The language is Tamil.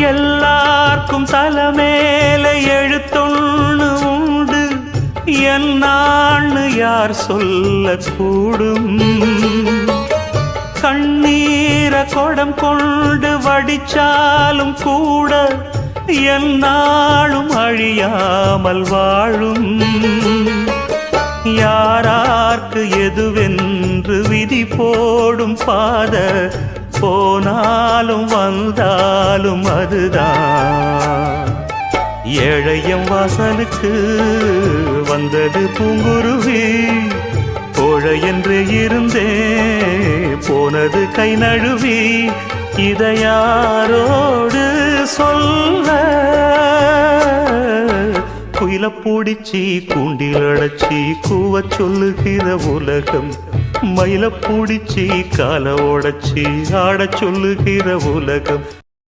எல்லார்க்கும் தலைமேல எழுத்தொன்னு உண்டு. என்னான்னு யார் சொல்லக்கூடும். கண்ணீர கொடம் கொண்டு வடிச்சாலும் கூட என்னாலும் அழியாமல் வாழும். யாரார்க்கு எதுவென்று விதி போடும் பாத போனாலும் வந்தாலும் அதுதான். ஏழையம் வாசலுக்கு வந்தது பூங்குருவி. கோழை என்று இருந்தே போனது கை நழுவி. இதையாரோ கூண்டில பூடிச்சி கூண்டில் அடைச்சி கூவ சொல்லுகிற உலகம். மயில பூடிச்சி கால உடச்சி ஆட சொல்லுகிற உலகம்.